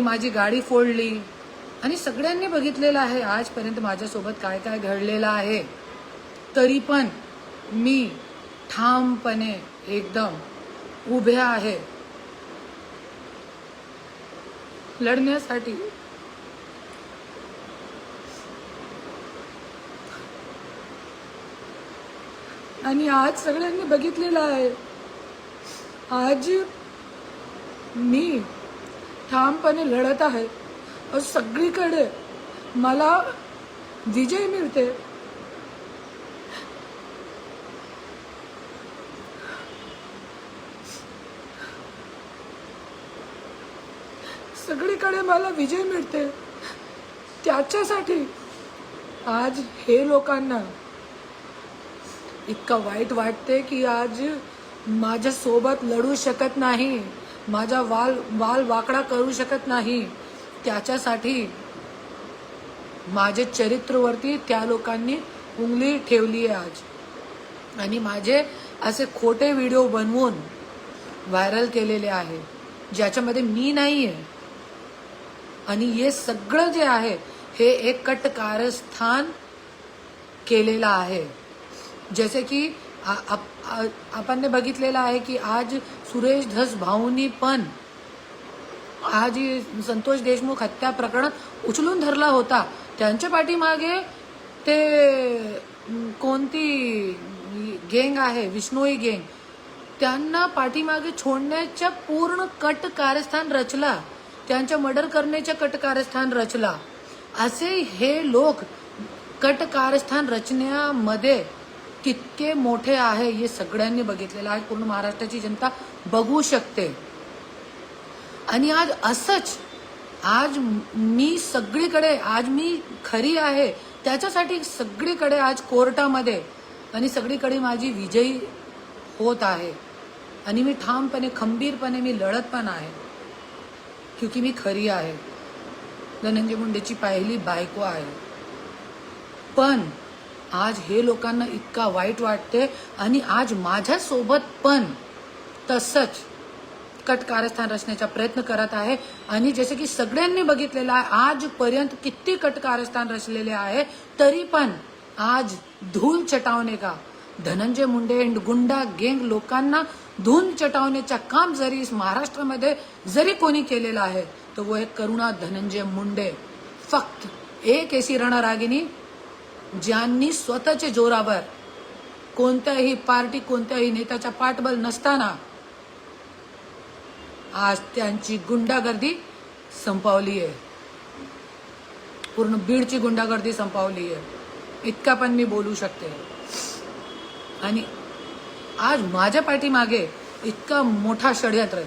माझी गाडी फोडली. आणि सगळ्यांनी बघितलेलं आहे आजपर्यंत माझ्यासोबत काय काय घडलेलं आहे. तरी पण मी ठामपणे एकदम उभ्या आहे. लढण्यासाठी. आणि आज सगळ्यांनी बघितलेलं आहे. आज मी ठामपणे लढत आहे. सगळीकडे मला विजय मिळते. सगळीकडे मला विजय मिळते. त्याच्यासाठी आज हे लोकांना इतकं वाईट वाटते की आज माझ्या सोबत लढू शकत नाही. माझा वाल वाल वाकडा करू शकत नाही. त्याच्यासाठी माझे चरित्रवरती त्या लोकांनी उंगली ठेवली आहे आज. आणि माझे असे खोटे व्हिडिओ बनवून व्हायरल केलेले आहे ज्याच्यामध्ये मी नाही आहे आणि हे सगळं जे आहे हे एक कट कारस्थान केलेलं आहे. जसे की आपण बघितलेलं आहे की आज सुरेश धस भाऊनी पण आज ही संतोष देशमुख हत्या प्रकरण उचलून धरला होता. त्यांच्या पाठीमागे ते कोणती गेंग आहे? विष्णोई गेंग. त्यांना पाठीमागे छोडण्याच्या पूर्ण कट कारस्थान रचला. त्यांच्या मर्डर करण्याच्या कट कारस्थान रचला. असे हे लोक कट कारस्थान रचण्यामध्ये कितके मोठे आहे हे सगळ्यांनी बघितलेलं आहे. पूर्ण महाराष्ट्राची जनता बघू शकते. आणि आज असंच आज मी सगळीकडे आज मी खरी आहे त्याच्यासाठी सगळीकडे आज कोर्टामध्ये आणि सगळीकडे माझी विजयी होत आहे. आणि मी ठामपणे खंबीरपणे मी लढत पण आहे क्योंकि मी खरी आहे. धनंजय मुंडेची पहिली बायको आहे. पण आज हे लोकांना इतका वाईट वाटते आणि आज माझ्यासोबत पण तसंच कट कारस्थान रचण्याचा प्रयत्न करत आहे. आणि जसे की सगळ्यांनी बघितलेलं आहे आजपर्यंत किती कट कारस्थान रचलेले आहे तरी पण आज धूल चटावणे का? धनंजय मुंडे अँड गुंडा गेंग लोकांना धूल चटावण्याचा काम जरी महाराष्ट्रामध्ये जरी कोणी केलेलं आहे तर वो एक करुणा धनंजय मुंडे. फक्त एक एसी रणरागिनी ज्यांनी स्वतःच्या जोरावर कोणत्याही पार्टी कोणत्याही नेत्याचा पाठबल नसताना आज त्यांची गुंडागर्दी संपावली आहे. पूर्ण बीडची गुंडागर्दी संपावली आहे. इतका पण मी बोलू शकते. आणि आज माझ्या पाठीमागे इतका मोठा षडयंत्र